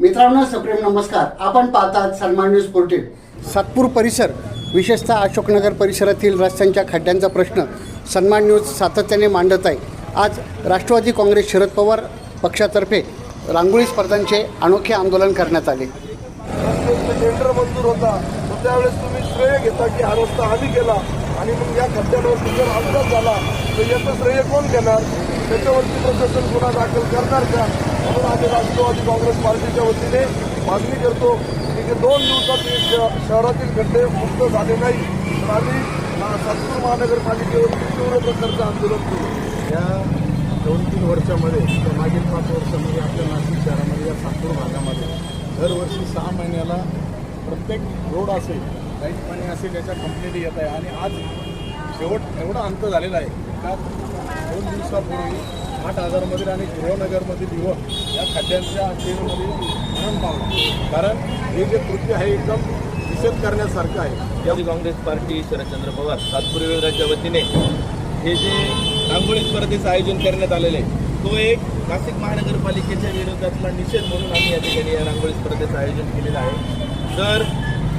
मित्रांनो सप्रेम नमस्कार. आपण पाहतात सन्मान न्यूज पोर्टेल. सातपूर परिसर विशेषतः अशोकनगर परिसरातील रस्त्यांच्या खड्ड्यांचा प्रश्न सन्मान न्यूज सातत्याने मांडत आहे. आज राष्ट्रवादी काँग्रेस शरद पवार पक्षातर्फे रांगोळी स्पर्धांचे अनोखे आंदोलन करण्यात आले. टेंडर मंजूर होता त्यावेळेस तुम्ही श्रेय घेता की हा रस्ता आम्ही केला आणि मग या खड्ड्यांवर जर अपघात झाला तर याचं श्रेय कोण घेणार त्याच्यावरती प्रशासन गुन्हा दाखल करणार का? म्हणून आम्ही राष्ट्रवादी काँग्रेस पार्टीच्या वतीने मागणी करतो की ते दोन दिवसात श- शहरातील खड्डे मुक्त झाले नाही तर आम्ही सातपूर महानगरपालिकेवरती तीव्र प्रकारचं आंदोलन करू. या दोन तीन वर्षामध्ये किंवा मागील पाच वर्षामध्ये आपल्या नाशिक शहरामध्ये या सातपूर भागामध्ये दरवर्षी सहा महिन्याला प्रत्येक रोड असेल लाइट पाणी असेल याच्या कंप्लेंट येत आहे. आणि आज शेवट एवढा अंत झालेला आहे का? दिवसापूर्वी आठ हजारमधील आणि गृहनगरमधील युवक या खड्ड्यांच्या अखेरमध्ये मरण पावलं. कारण हे जे कृत्य आहे एकदम निषेध करण्यासारखं आहे. राष्ट्रवादी काँग्रेस पार्टी शरदचंद्र पवार सातपूर विभागाच्या वतीने हे जे रांगोळी स्पर्धेचं आयोजन करण्यात आलेलं आहे तो एक नाशिक महानगरपालिकेच्या विरोधातला निषेध म्हणून आम्ही या ठिकाणी या रांगोळी स्पर्धेचं आयोजन केलेलं आहे. तर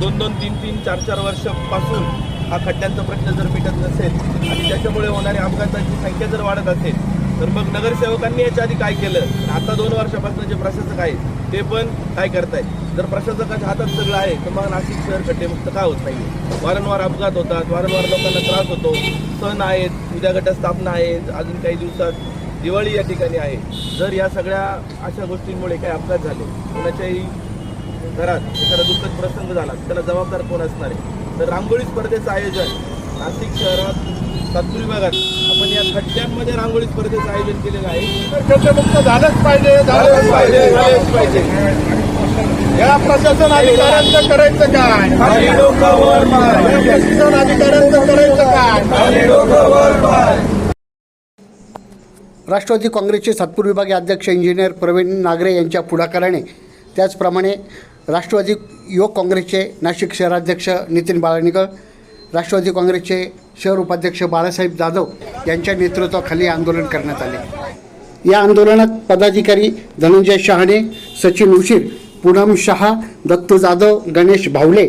दोन दोन तीन तीन चार चार वर्षापासून हा खड्ड्यांचा प्रश्न जर मिटत नसेल आणि त्याच्यामुळे होणाऱ्या अपघातांची संख्या जर वाढत असेल तर मग नगरसेवकांनी याच्या आधी काय केलं? आता दोन वर्षापासून जे प्रशासक आहेत ते पण काय करतायत? जर प्रशासकाच्या हातात सगळं आहे तर मग नाशिक शहर खड्डेमुक्त का होत नाही वारंवार अपघात होतात वारंवार लोकांना त्रास होतो. सण आहेत उद्या गटस्थापना आहे अजून काही दिवसात दिवाळी या ठिकाणी आहे. जर या सगळ्या अशा गोष्टींमुळे काही अपघात झाले कोणाच्याही घरात एखादा दुःखद प्रसंग झाला त्याला जबाबदार कोण असणार आहे? तर रांगोळी स्पर्धेचं आयोजन नाशिक शहरात सातपूर विभागात. आपण या खड्ड्यांमध्ये रांगोळी स्पर्धेचं आयोजन केलेलं आहे. खड्डेमुक्त झालंच पाहिजे झालंच पाहिजे झालंच पाहिजे. या प्रशासन अधिकाऱ्यांचं करायचं काय? प्रशासन अधिकाऱ्यांचं करायचं काय? राष्ट्रवादी काँग्रेसचे सातपूर विभागीय अध्यक्ष इंजिनियर प्रवीण नागरे यांच्या पुढाकाराने त्याचप्रमाणे राष्ट्रवादी युवक काँग्रेसचे नाशिक शहराध्यक्ष नितीन बाळनिकळ राष्ट्रवादी काँग्रेसचे शहर उपाध्यक्ष बाळासाहेब जाधव यांच्या नेतृत्वाखाली आंदोलन करण्यात आले. या आंदोलनात पदाधिकारी धनंजय शहाणे सचिन उशीर पूनम शहा दत्तू जाधव गणेश भावले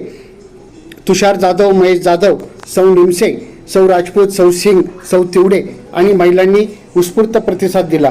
तुषार जाधव महेश जाधव सौ निमसे सौ राजपूत सौ सिंग सौ तिवडे आणि महिलांनी उत्स्फूर्त प्रतिसाद दिला.